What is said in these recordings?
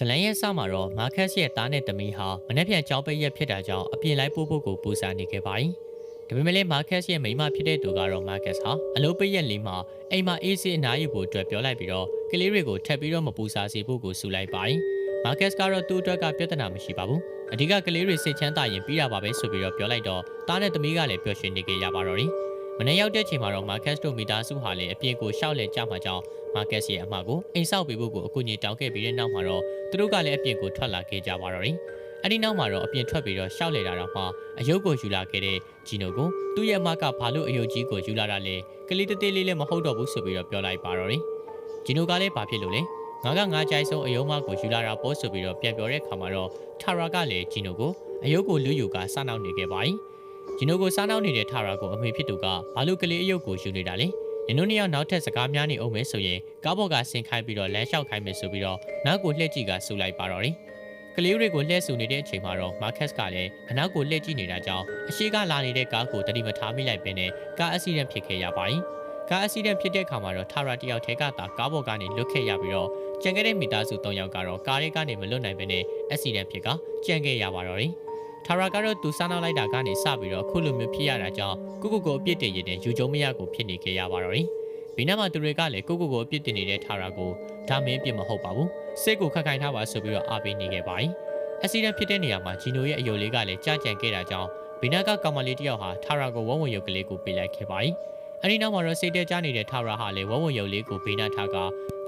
ဇလန်ရဲ့စမှာတော့မာကတ်ရဲ့သားနဲ့သမီးဟာမနေ့ပြန်ကြောင်းပိတ်ရက်ဖြစ်တာကြောင့်အပြင်လိုက်ပို့ဖို့ကိုပူစာနေခဲ့ပါတယ်။ဒါပေမဲ့လည်းမာကတ်ရဲ့မိန်းမဖြစ်တဲ့သူကတော့မာကတ်ဟာအလုပ်ပိတ်ရက်လေးမှာအိမ်မှာအေးစေးအနားယူဖို့အတွက်ပြောလိုက်ပြီးတော့ကလေးတွေကိုထပ်ပြီးတော့မပူစာစေဖို့ကိုဆူလိုက်ပါတယ်။မာကတ်ကတော့သူ့အတွက်ကပြဿနာမရှိပါဘူး။အဓိကကလေးတွေစိတ်ချမ်းသာရင်ပြီးတာပါပဲဆိုပြီးတော့ပြောလိုက်တော့သားနဲ့သမီးကလည်းပျော်ရွှင်နေကြရပါတော့တယ်။မနေ့ရောက်တဲ့ချိန်မှာတော့မာကတ်တို့မိသားစုဟာလည်းအပြင်ကိုရှောက်လဲကြမှာကြောင့် မာကတ်ရဲ့အမှားကိုအိမ်ဆောက်ပေးဖို့ကိုအကူအညီတောင်းခဲ့ပြီးတဲ့နောက်မှာတော့သူတို့ကလည်းအပြင်ကိုထွက်လာခဲ့ကြပါတော့တယ်။အဲဒီနောက်မှာတော့အပြင်ထွက်ပြီးတော့ရှောက်လဲတာတော့မှအယုတ်ကိုယူလာခဲ့တဲ့ဂျီနိုကိုသူ့ရဲ့အမကဘာလို့အယုတ်ကြီးကိုယူလာတာလဲကလေးတသေးလေးလည်းမဟုတ်တော့ဘူးဆိုပြီးတော့ပြောလိုက်ပါတော့တယ်။ဂျီနိုကလည်းဘာဖြစ်လို့လဲငါကငါကြိုက်ဆုံးအယုံမကိုယူလာတာပို့ဆိုပြီးတော့ပြန်ပြောတဲ့ခါမှာတော့ထာရာကလည်းဂျီနိုကိုအယုတ်ကိုလူယူကစနောက်နေခဲ့ပါ යි ။ဂျီနိုကိုစနောက်နေတဲ့ထာရာကိုအမေဖြစ်သူကဘာလို့ကလေးအယုတ်ကိုယူနေတာလဲ။ နင်တို့နှစ်ယောက်နောက်ထပ်စကားများနေအောင်မယ်ဆိုရင်ကားဘော်ကဆင်ခိုင်းပြီးတော့လမ်းလျှောက်ခိုင်းမယ်ဆိုပြီးတော့နောက်ကိုလှည့်ကြည့်ကဆူလိုက်ပါတော့တယ်။ကလေးတွေကိုလှည့်ဆူနေတဲ့အချိန်မှာတော့မာကတ်ကလည်းအနောက်ကိုလှည့်ကြည့်နေတာကြောင့်အရှိကလာနေတဲ့ကားကိုတတိမထားမိလိုက်ပဲနဲ့ကားအက်ဆီဒန့်ဖြစ်ခဲ့ရပါတယ်။ကားအက်ဆီဒန့်ဖြစ်တဲ့အခါမှာတော့ထာရာတယောက်ထဲကသာကားဘော်ကနေလွတ်ခဲ့ရပြီးတော့ကြံခဲ့တဲ့မိသားစု၃ယောက်ကတော့ကားရဲကနေမလွတ်နိုင်ပဲနဲ့အက်ဆီဒန့်ဖြစ်ကကြံခဲ့ရပါတော့တယ်။ ထာရာကတော့သူစားနောက်လိုက်တာကနေစပြီးတော့ခုလိုမျိုးဖြစ်ရတာကြောင့်ကိုကိုကိုအပြစ်တင်ရတဲ့ယူကြုံမရကိုဖြစ်နေခဲ့ရပါတော့တယ်။ဘေးနားမှာသူတွေကလည်းကိုကိုကိုအပြစ်တင်နေတဲ့ထာရာကိုဒါမင်းအပြစ်မဟုတ်ပါဘူး။စိတ်ကိုခက်ခိုင်ထားပါဆိုပြီးတော့အားပေးနေခဲ့ပါတယ်။အက်ဆီဒန့်ဖြစ်တဲ့နေရာမှာဂျီနိုရဲ့အယိုလေးကလည်းကြားကြံခဲ့တာကြောင့်ဘေးနားကကောင်မလေးတယောက်ဟာထာရာကိုဝုံဝုံရုပ်ကလေးကိုပေးလိုက်ခဲ့ပါတယ်။အဲဒီနောက်မှာတော့စိတ်တဲကြနေတဲ့ထာရာဟာလည်းဝုံဝုံရုပ်လေးကိုဘေးနားထားက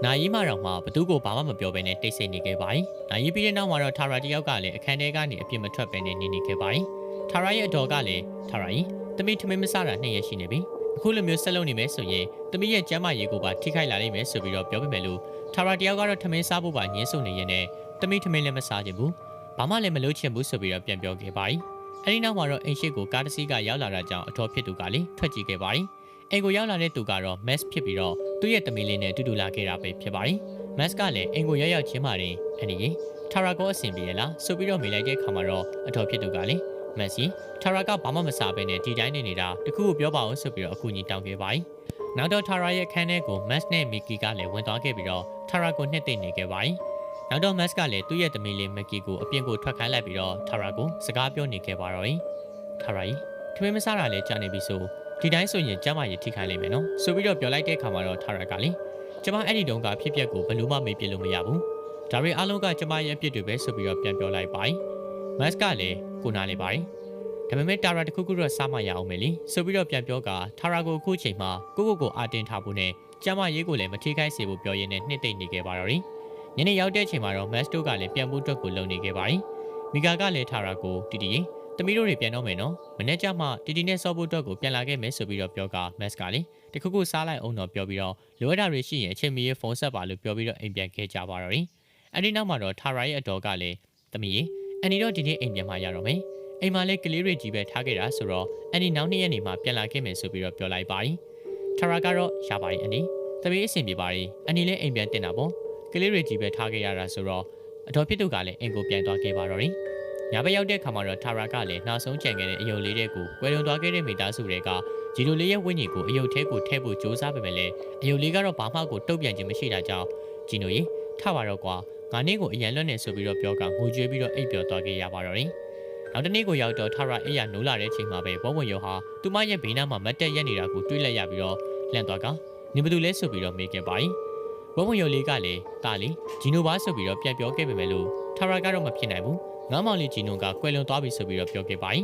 နာယီမတော်မှာဘသူကိုဘာမှမပြောဘဲနဲ့တိတ်ဆိတ်နေခဲ့ပါတယ်။နာယီပြီးတဲ့နောက်မှာတော့ထာရာတယောက်ကလည်းအခန်းထဲကနေအပြစ်မထွက်ဘဲနဲ့နေနေခဲ့ပါတယ်။ထာရာရဲ့အတော်ကလည်းထာရာကြီးတမိထမင်းမစားတာနှစ်ရက်ရှိနေပြီ။အခုလိုမျိုးဆက်လုပ်နေမယ်ဆိုရင်တမိရဲ့ကျမ်းမာရေးကိုပါထိခိုက်လာလိမ့်မယ်ဆိုပြီးတော့ပြောပြမယ်လို့ထာရာတယောက်ကတော့ထမင်းစားဖို့ပါညှင်းဆုံနေရင်နဲ့တမိထမင်းလည်းမစားချင်ဘူး။ဘာမှလည်းမလုပ်ချင်ဘူးဆိုပြီးတော့ပြန်ပြောခဲ့ပါတယ်။အဲဒီနောက်မှာတော့အိမ်ရှိကိုကားတစ်စီးကရောက်လာတာကြောင့်အတော်ဖြစ်သူကလည်းထွက်ကြည့်ခဲ့ပါတယ်။ အိမ်ကိုရောက်လာတဲ့သူကတော့ mess ဖြစ်ပြီးတော့သူ့ရဲ့တမီးလေးနဲ့အတူတူလာခဲ့တာပဲဖြစ်ပါတယ်။ mess ကလည်းအိမ်ကိုရောက်ရောက်ချင်းပါတယ်။အဲဒီရင်ထာရာကိုအဆင်ပြေရလားဆိုပြီးတော့မေးလိုက်တဲ့ခါမှာတော့အတော်ဖြစ်သူကလည်းမက်ဆီထာရာကဘာမှမစားဘဲနဲ့ဒီတိုင်းနေနေတာတခုကိုပြောပါအောင်ဆိုပြီးတော့အကူအညီတောင်းခဲ့ပါတယ်။နောက်တော့ထာရာရဲ့အခန်းထဲကိုမက်နဲ့မီကီကလည်းဝင်သွားခဲ့ပြီးတော့ထာရာကိုနှစ်သိမ့်နေခဲ့ပါတယ်။နောက်တော့မက်ကလည်းသူ့ရဲ့သမီးလေးမက်ကီကိုအပြင်ကိုထွက်ခိုင်းလိုက်ပြီးတော့ထာရာကိုစကားပြောနေခဲ့ပါတော့။ထာရာကြီးထမင်းမစားတာလည်းကြာနေပြီဆို ဒီတိုင်းဆိုရင်ကျမကြီးထိခိုက်လိမ့်မယ်နော်။ဆိုပြီးတော့ပြောလိုက်တဲ့အခါမှာတော့ထာရာကလည်းကျမအဲ့ဒီတုန်းကဖြစ်ပျက်ကိုဘယ်လို့မှမေ့ပြလို့မရဘူး။ဒါရီအားလုံးကကျမရဲ့အပြစ်တွေပဲဆိုပြီးတော့ပြန်ပြောလိုက်ပါ။မက်ကလည်းကိုနားလေပါတယ်။ဒါပေမဲ့တာရာတခုခုတော့စားမရအောင်မယ်လीဆိုပြီးတော့ပြန်ပြောကထာရာကိုအခုချိန်မှာကိုကိုကိုအာတင်ထားဖို့နဲ့ကျမရေးကိုလည်းမထိခိုက်စေဖို့ပြောရင်းနဲ့နှစ်သိမ့်နေခဲ့ပါတော့တယ်။ညနေရောက်တဲ့ချိန်မှာတော့မက်စတိုကလည်းပြန်ဖို့အတွက်ကိုလုံနေခဲ့ပါတယ်။မီဂါကလည်းထာရာကိုတီတီရင် တမီးတို့တွေပြန်တော့မယ်နော်။မနေ့ကျမှတီတီနဲ့ဆော့ဖို့အတွက်ကိုပြန်လာခဲ့မယ်ဆိုပြီးတော့ပြောကမက်စကလည်းတခုခုစားလိုက်အောင်တော့ပြောပြီးတော့လိုအပ်တာတွေရှိရင်အချိန်မီဖုန်းဆက်ပါလို့ပြောပြီးတော့အိမ်ပြန်ခဲ့ကြပါတော့တယ်။အဲဒီနောက်မှာတော့ထာရာရဲ့အတော်ကလည်းတမီးရင်အန်နီတော့ဒီနေ့အိမ်ပြန်มาရတော့မယ်။အိမ်မှာလည်းကလေးတွေကြီးပဲထားခဲ့တာဆိုတော့အန်နီနောက်နှစ်ရက်နေမှပြန်လာခဲ့မယ်ဆိုပြီးတော့ပြောလိုက်ပါတယ်။ထရာကတော့ရပါတယ်အန်နီ။တပည့်အဆင်ပြေပါတယ်။အန်နီလည်းအိမ်ပြန်တင်တာပေါ့။ကလေးတွေကြီးပဲထားခဲ့ရတာဆိုတော့အတော်ဖြစ်သူကလည်းအိမ်ကိုပြန်သွားခဲ့ပါတော့တယ်။ ညဘက်ရောက်တဲ့ခါမှာတော့ထာရာကလည်းနှာဆုံးကြံခဲ့တဲ့အယုံလေးတွေကိုကွယ်လွန်သွားခဲ့တဲ့မိသားစုတွေကဂျီလိုလေးရဲ့ဝိညာဉ်ကိုအယုတ်ထဲကိုထည့်ဖို့စ조사ပေမဲ့လည်းအယုတ်လေးကတော့ဘာမှကိုတုတ်ပြန်ခြင်းမရှိတာကြောင့်ဂျီနိုရေထပါတော့ကွာငါနေ့ကိုအရန်လွတ်နေဆိုပြီးတော့ပြောကငိုကြွေးပြီးတော့အိပ်ပျော်သွားခဲ့ရပါတော့တယ်။နောက်တနေ့ကိုရောက်တော့ထာရာအိယာနိုးလာတဲ့ချိန်မှာပဲဘောဝင်ယောဟာသူမရဲ့ဘေးနားမှာမတ်တက်ရက်နေတာကိုတွေးလိုက်ရပြီးတော့လန့်သွားကနင်ဘသူလဲဆိုပြီးတော့မေးခဲ့ပါ යි ဘောဝင်ယောလေးကလည်းတာလီဂျီနိုဘာဆိုပြီးတော့ပြန်ပြောခဲ့ပေမဲ့လို့ ထာရာကတော့မဖြစ်နိုင်ဘူးငါမောင်လေးဂျီနိုကကွယ်လွန်သွားပြီဆိုပြီးတော့ပြောခဲ့ပါ යි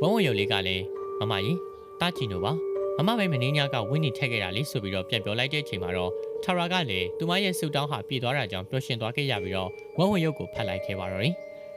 ဘောဝင်ယောလေးကလည်းမမကြီးတာဂျီနိုပါမမပဲမင်းညာကဝင်းနေထက်ခဲ့တာလေဆိုပြီးတော့ပြန်ပြောလိုက်တဲ့အချိန်မှာတော့ထာရာကလည်းသူမရဲ့ဆူတောင်းဟာပြေသွားတာကြောင့်ပျော်ရွှင်သွားခဲ့ရပြီးတော့ဝဝရုပ်ကိုဖတ်လိုက်ခဲ့ပါတော့တယ်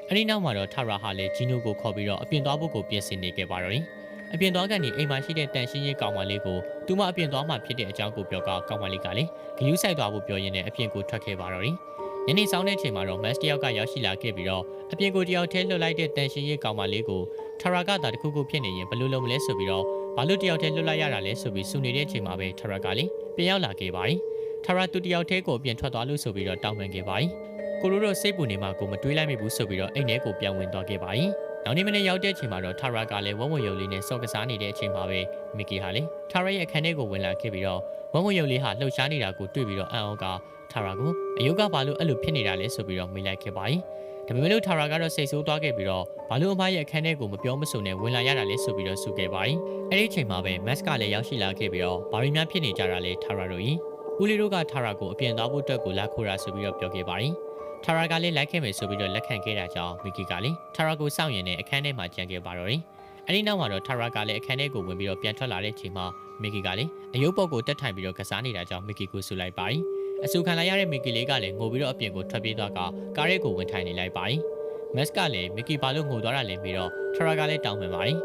အဲဒီနောက်မှာတော့ထာရာဟာလည်းဂျီနိုကိုခေါ်ပြီးတော့အပြင်သွားဖို့ကိုပြင်ဆင်နေခဲ့ပါတော့တယ်။အပြင်သွားကနေအိမ်မှာရှိတဲ့တန်ရှင်းရေးကောင်မလေးကိုသူမအပြင်သွားမှဖြစ်တဲ့အကြောင်းကိုပြောကကောင်မလေးကလည်းဂယူးဆိုင်သွားဖို့ပြောရင်းနဲ့အပြင်ကိုထွက်ခဲ့ပါတော့တယ်။ ညနေဆောင်တဲ့ချိန်မှာတော့မတ်တယောက်ကရောက်ရှိလာခဲ့ပြီးတော့အပြင်ကိုတယောက်ထဲလွတ်လိုက်တဲ့တန်ရှင်းရေးကောင်မလေးကိုထာရာကသာတခုခုဖြစ်နေရင်ဘယ်လိုလုပ်မလဲဆိုပြီးတော့ဘာလို့တယောက်ထဲလွတ်လိုက်ရတာလဲဆိုပြီးစုနေတဲ့ချိန်မှာပဲထာရာကလည်းပြန်ရောက်လာခဲ့ပါတယ်။ထာရာသူတယောက်ထဲကိုပြန်ထွက်သွားလို့ဆိုပြီးတော့တောင်းပန်ခဲ့ပါတယ်။ကိုလိုတို့စိတ်ပူနေမှကိုမတွေးလိုက်မိဘူးဆိုပြီးတော့အိမ်ထဲကိုပြန်ဝင်သွားခဲ့ပါ යි ။နောက်နေ့မနေ့ရောက်တဲ့အချိန်မှာတော့ထာရာကလည်းဝဝရုံလေးနဲ့စော့ကစားနေတဲ့အချိန်မှာပဲမီကီဟာလေထာရာရဲ့အခန်းထဲကိုဝင်လာခဲ့ပြီးတော့ဝဝရုံလေးဟာလှုပ်ရှားနေတာကိုတွေ့ပြီးတော့အံ့ဩက ထာရာကိုအယုတ်ကဘာလို့အဲ့လိုဖြစ်နေတာလဲဆိုပြီးတော့မေးလိုက်ခဲ့ပါတယ်ဒါပေမဲ့လို့ထာရာကတော့စိတ်ဆိုးသွားခဲ့ပြီးတော့ဘာလို့အမရဲ့အခန်းထဲကိုမပြောမဆိုနဲ့ဝင်လာရတာလဲဆိုပြီးတော့ဆူခဲ့ပါတယ်အဲ့ဒီအချိန်မှာပဲမတ်ကလည်းရောက်ရှိလာခဲ့ပြီးတော့ဘာတွေများဖြစ်နေကြတာလဲထာရာတို့ကြီးဦးလေးတို့ကထာရာကိုအပြင်သွားဖို့အတွက်ကိုလာခိုးတာဆိုပြီးတော့ပြောခဲ့ပါတယ်ထာရာကလည်းလိုက်ခဲ့မယ်ဆိုပြီးတော့လက်ခံခဲ့တာကြောင့်မီကီကလည်းထာရာကိုစောင့်ရင်နဲ့အခန်းထဲမှာကြံခဲ့ပါတော့တယ်အဲ့ဒီနောက်မှာတော့ထာရာကလည်းအခန်းထဲကိုဝင်ပြီးတော့ပြန်ထွက်လာတဲ့အချိန်မှာမီကီကလည်းအယုတ်ပုတ်ကိုတက်ထိုင်ပြီးတော့ကစားနေတာကြောင့်မီကီကိုဆူလိုက်ပါတယ် အဆူခံလိုက်ရတဲ့မီကီလေးကလည်းငိုပြီးတော့အပြင်ကိုထွက်ပြေးသွားကကားရဲကိုဝင်ထိုင်နေလိုက်ပါတယ်မက်စ်ကလည်းမီကီဘာလို့ငိုသွားတာလဲပြီးတော့ထာရာကလည်းတောင်းပန်ပါတယ်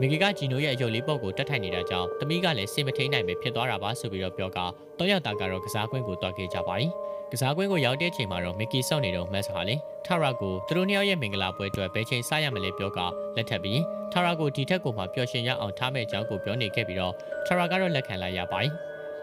မီကီကဂျီနိုရဲ့အယုတ်လေးပုတ်ကိုတက်ထိုင်နေတာကြောင့်တမီးကလည်းစင်မထိန်နိုင်ပဲဖြစ်သွားတာပါဆိုပြီးတော့ပြောကတော့ရောက်တာကတော့ကစားကွင်းကိုတွားခဲ့ကြပါတယ်ကစားကွင်းကိုရောက်တဲ့ချိန်မှာတော့မီကီစောင့်နေတော့မက်စ်ဟာလည်းထာရာကိုသူတို့နှစ်ယောက်ရဲ့မင်္ဂလာပွဲအတွက်ဘယ်ချိန်စားရမလဲပြောကလက်ထပ်ပြီးထာရာကိုဒီထက်ကိုမှပျော်ရွှင်ရအောင်ထားမဲ့အကြောင်းကိုပြောနေခဲ့ပြီးတော့ထာရာကတော့လက်ခံလိုက်ရပါတယ်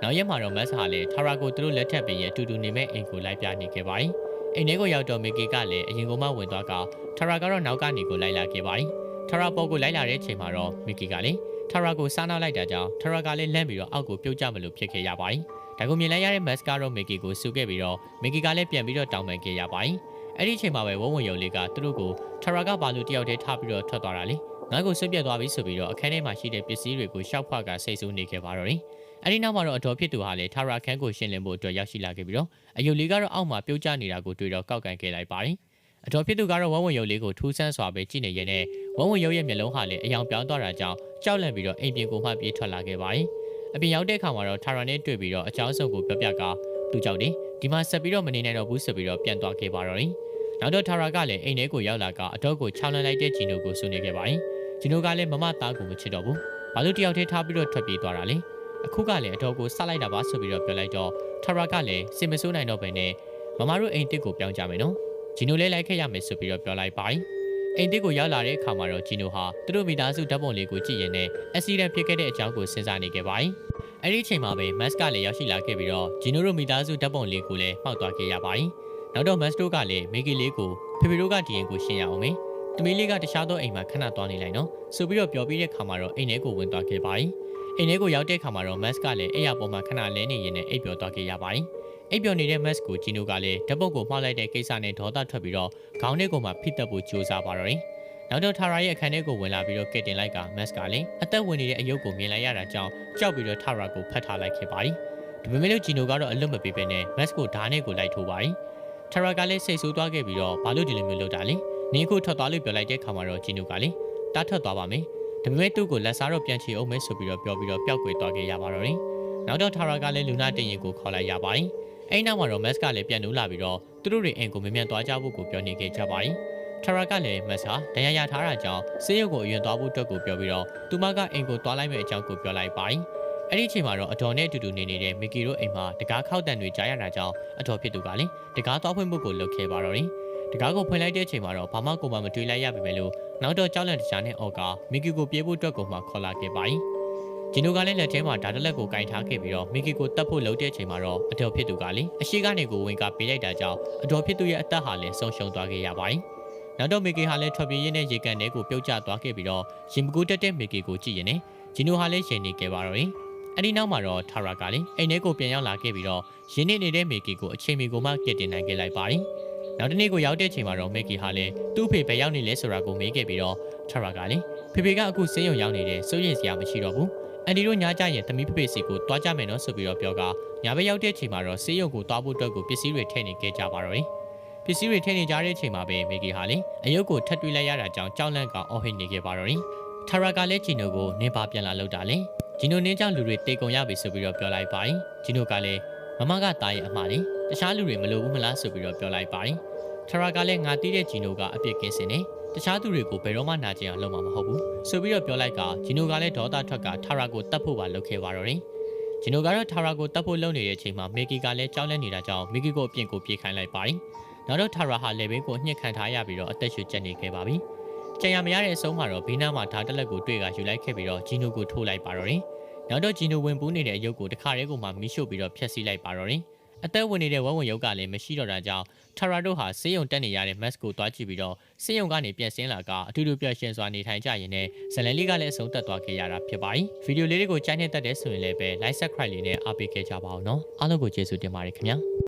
နောက်ရက်မှာတော့မက်စ်ဟာလည်းထာရာကိုသူတို့လက်ထပ်ပြီးရအတူတူနေမဲ့အိမ်ကိုလိုက်ပြနေခဲ့ပါတယ်အိမ်ထဲကိုရောက်တော့မီကီကလည်းအရင်ကမှဝင်သွားကထာရာကတော့နောက်ကနေကိုလိုက်လာခဲ့ပါတယ်ထာရာပေါ်ကိုလိုက်လာတဲ့အချိန်မှာတော့မီကီကလည်းထာရာကိုစားနှောက်လိုက်တာကြောင့်ထာရာကလည်းလန့်ပြီးတော့အောက်ကိုပြုတ်ကျမလို့ဖြစ်ခဲ့ရပါတယ်ဒါကိုမြင်လိုက်ရတဲ့မက်စ်ကတော့မီကီကိုဆူခဲ့ပြီးတော့မီကီကလည်းပြန်ပြီးတော့တောင်းပန်ခဲ့ရပါတယ်အဲ့ဒီအချိန်မှာပဲဝုံဝုံယုံလေးကသူတို့ကိုထာရာကဘာလို့တယောက်တည်းထားပြီးတော့ထွက်သွားတာလဲငါ့ကိုဆွပြက်သွားပြီဆိုပြီးတော့အခန်းထဲမှာရှိတဲ့ပစ္စည်းတွေကိုရှောက်ဖွားကစိတ်ဆိုးနေခဲ့ပါတော့တယ် အဲ့ဒီနောက်မှာတော့အတော်ဖြစ်သူဟာလည်းထာရာခန်းကိုရှင်းလင်းဖို့အတွက်ရောက်ရှိလာခဲ့ပြီးတော့အယုတ်လေးကတော့အောက်မှာပြုတ်ကျနေတာကိုတွေ့တော့ကောက်ကန်ခဲ့လိုက်ပါတယ်အတော်ဖြစ်သူကတော့ဝုံဝုံယုံလေးကိုထူးဆန်းစွာပဲကြည့်နေရတဲ့ဝုံဝုံယုံရဲ့မျက်လုံးဟာလည်းအယောင်ပြောင်းသွားတာကြောင့်ကြောက်လန့်ပြီးတော့အိမ်ပြင်ကိုမှပြေးထွက်လာခဲ့ပါတယ်အပြင်ရောက်တဲ့အခါမှာတော့ထာရာနဲ့တွေ့ပြီးတော့အကြောင်းစုံကိုပြောပြကသူကြောက်တယ်ဒီမှာဆက်ပြီးတော့မနေနိုင်တော့ဘူးဆိုပြီးတော့ပြန်သွားခဲ့ပါတော့တယ်နောက်တော့ထာရာကလည်းအိမ်ထဲကိုရောက်လာကအတော့ကိုချောင်းလန်းလိုက်တဲ့ဂျီနိုကိုဆွနေခဲ့ပါတယ်ဂျီနိုကလည်းမမသားကိုမချစ်တော့ဘူးဘာလို့တယောက်တည်းထားပြီးတော့ထွက်ပြေးသွားတာလဲ အခုကလည်းအတော့ကိုဆက်လိုက်တာပါဆိုပြီးတော့ပြောလိုက်တော့ထာရာကလည်းစင်မဆိုးနိုင်တော့ဘဲနဲ့မမတို့အိမ်တစ်ကိုပြောင်းကြမယ်နော်ဂျီနိုလည်းလိုက်ခဲ့ရမယ်ဆိုပြီးတော့ပြောလိုက်ပါတယ်အိမ်တစ်ကိုရောက်လာတဲ့အခါမှာတော့ဂျီနိုဟာသူတို့မိသားစုဓာတ်ပုံလေးကိုကြည့်ရင်လည်းအက်ဆီဒန့်ဖြစ်ခဲ့တဲ့အကြောင်းကိုစဉ်းစားနေခဲ့ပါတယ်။အဲ့ဒီအချိန်မှာပဲမတ်ကလည်းရောက်ရှိလာခဲ့ပြီးတော့ဂျီနိုတို့မိသားစုဓာတ်ပုံလေးကိုလည်းမှောက်သွားခဲ့ရပါတယ်။နောက်တော့မတ်တို့ကလည်းမေဂီလေးကိုဖေဖေတို့ကဒီရင်ကိုရှင်းရအောင်မေ။တမီးလေးကတခြားသောအိမ်မှာခဏသွားနေလိုက်နော်။ဆိုပြီးတော့ပြောပြီးတဲ့ခါမှာတော့အိမ်ထဲကိုဝင်သွားခဲ့ပါတယ်။ အိမ်ထဲကိုရောက်တဲ့ခါမှာတော့မတ်ကလည်းအဲ့ရပေါ်မှာခဏလဲနေရင်လည်းအိပ်ပျော်သွားခဲ့ရပါတယ်။အိပ်ပျော်နေတဲ့မတ်ကိုဂျီနိုကလည်းဓာတ်ပုံကိုမှားလိုက်တဲ့ကိစ္စနဲ့ဒေါသထွက်ပြီးတော့ခေါင်းထဲကိုမှဖိတက်ဖို့ကြိုးစားပါတော့တယ်။နောက်တော့ထာရာရဲ့အခန်းထဲကိုဝင်လာပြီးတော့ကက်တင်လိုက်ကမတ်ကလည်းအသက်ဝင်နေတဲ့အယုတ်ကိုမြင်လိုက်ရတာကြောင့်ကြောက်ပြီးတော့ထာရာကိုဖတ်ထားလိုက်ခဲ့ပါတယ်။ဒါပေမဲ့လို့ဂျီနိုကတော့အလွတ်မပေးဘဲနဲ့မတ်ကိုဓာတ်နဲ့ကိုလိုက်ထိုးပါတယ်။ထာရာကလည်းစိတ်ဆိုးသွားခဲ့ပြီးတော့ဘာလို့ဒီလိုမျိုးလုပ်တာလဲ။နင်းကိုထွက်သွားလို့ပြောလိုက်တဲ့ခါမှာတော့ဂျီနိုကလည်းတားထွက်သွားပါမယ်။ ဒါပေမဲ့သူ့ကိုလက်စားတော့ပြန်ချေအောင်မယ်ဆိုပြီးတော့ပြောပြီးတော့ပျောက်ကွယ်သွားခဲ့ရပါတော့တယ်။နောက်တော့ထာရာကလည်းလူနာတင်ရင်ကိုခေါ်လိုက်ရပါတယ်။အဲ့နောက်မှာတော့မတ်ကလည်းပြန်လို့လာပြီးတော့သူတို့တွေအိမ်ကိုမြင်မြန်သွားကြဖို့ကိုပြောနေခဲ့ကြပါတယ်။ထရာကလည်းမတ်ဟာဒဏ်ရာရထားတာကြောင့်ဆေးရုံကိုအရင်သွားဖို့အတွက်ကိုပြောပြီးတော့သူမကအိမ်ကိုသွားလိုက်မယ့်အကြောင်းကိုပြောလိုက်ပါတယ်။အဲ့ဒီအချိန်မှာတော့အတော်နဲ့အတူတူနေနေတဲ့မီကီတို့အိမ်မှာတကားခောက်တန်တွေကြားရတာကြောင့်အတော်ဖြစ်သူကလည်းတကားသွားဖွင့်ဖို့ကိုလုပ်ခဲ့ပါတော့တယ်။တကားကိုဖွင့်လိုက်တဲ့အချိန်မှာတော့ဘာမှကိုမှမတွေးလိုက်ရပါပဲလို့ နောက်တော့ကြောက်လန့်တကြားနဲ့အော်ကမီကီကိုပြေးဖို့အတွက်ကိုမှခေါ်လာခဲ့ပါတယ်။ဂျင်နိုကလည်းလက်ထဲမှာဓာတ်တလက်ကိုကင်ထားခဲ့ပြီးတော့မီကီကိုတတ်ဖို့လုပ်တဲ့အချိန်မှာတော့အတော်ဖြစ်သူကလည်းအရှိကနေကိုဝင်ကပေးလိုက်တာကြောင့်အတော်ဖြစ်သူရဲ့အသက်ဟာလည်းဆုံးရှုံးသွားခဲ့ရပါတယ်။နောက်တော့မီကီဟာလည်းထွက်ပြေးရင်းနဲ့ရေကန်ထဲကိုပြုတ်ကျသွားခဲ့ပြီးတော့ရင်မကူတက်တဲ့မီကီကိုကြည့်ရင်လည်းဂျင်နိုဟာလည်းရှင်နေခဲ့ပါတော့တယ်။အဲ့ဒီနောက်မှာတော့ထာရာကလည်းအိမ်ထဲကိုပြန်ရောက်လာခဲ့ပြီးတော့ရင်းနေနေတဲ့မီကီကိုအချိန်မီကိုမှကစ်တင်နိုင်ခဲ့လိုက်ပါတယ်။ နောက်တနေ့ကိုရောက်တဲ့ချိန်မှာတော့မီကီဟာလည်းသူ့ဖေပဲရောက်နေလဲဆိုတာကိုမေးခဲ့ပြီးတော့ထာရာကလည်းဖေဖေကအခုစင်းရုံရောက်နေတယ်စိုးရင်စရာမရှိတော့ဘူး။အန်ဒီတို့ညားကြရင်သမီးဖေဖေစီကိုတွားကြမယ်နော်ဆိုပြီးတော့ပြောကညာဘက်ရောက်တဲ့ချိန်မှာတော့စေးရုံကိုတွားဖို့အတွက်ကိုပစ္စည်းတွေထည့်နေခဲ့ကြပါတော့တယ်။ပစ္စည်းတွေထည့်နေကြတဲ့အချိန်မှာပဲမေဂီဟာလေအယုတ်ကိုထပ်တွေးလိုက်ရတာကြောင့်ကြောက်လန့်ကအော်ဟစ်နေခဲ့ပါတော့တယ်။ထာရာကလည်းဂျီနိုကိုနင်းပါပြန်လာလောက်တာလေ။ဂျီနိုနင်းကြောင့်လူတွေတေကုန်ရပြီဆိုပြီးတော့ပြောလိုက်ပါတယ်။ဂျီနိုကလည်းမမကတားရဲ့အမှားလေ တခြားလူတွေမလိုဘူးမလားဆိုပြီးတော့ပြောလိုက်ပါတယ်။ထာရာကလည်းငါတီးတဲ့ဂျီနိုကအပြစ်ကင်းစင်နေတခြားသူတွေကိုဘယ်တော့မှနာကျင်အောင်လုပ်မှာမဟုတ်ဘူးဆိုပြီးတော့ပြောလိုက်ကဂျီနိုကလည်းဒေါသထွက်ကထာရာကိုတတ်ဖို့ပါလုပ်ခဲ့ပါတော့တယ်ဂျီနိုကတော့ထာရာကိုတတ်ဖို့လုပ်နေတဲ့အချိန်မှာမီကီကလည်းကြောက်လန့်နေတာကြောင့်မီကီကိုအပြင်ကိုပြေးခိုင်းလိုက်ပါတယ်နောက်တော့ထာရာဟာလေဘင်းကိုညှစ်ခံထားရပြီးတော့အသက်ရှူကျက်နေခဲ့ပါပြီကြံရမရတဲ့အဆုံးမှာတော့ဘေးနားမှာဓာတ်တက်လက်ကိုတွေ့ကယူလိုက်ခဲ့ပြီးတော့ဂျီနိုကိုထိုးလိုက်ပါတော့တယ်နောက်တော့ဂျီနိုဝင်ပူးနေတဲ့အယုတ်ကိုတခါတည်းကိုမှမီးရှို့ပြီးတော့ဖျက်ဆီးလိုက်ပါတော့တယ် အသက်ဝင်နေတဲ့ဝဝရုပ်ကလည်းမရှိတော့တာကြောင့်ထာရာတို့ဟာစေးရုံတက်နေရတဲ့ mask ကိုတွားကြည့်ပြီးတော့စေးရုံကနေပြန်ဆင်းလာကအထူးထူးပြည့်ရှင်စွာနေထိုင်ကြရင်လည်းဇလန်လေးကလည်းအဆုံးသက်သွားခဲ့ရတာဖြစ်ပါတယ်ဗီဒီယိုလေးတွေကိုကြိုက်နေတတ်တဲ့ဆိုရင်လည်းပဲ like subscribe လေးနဲ့အားပေးခဲ့ကြပါအောင်နော်အားလုံးကိုကျေးဇူးတင်ပါတယ်ခင်ဗျာ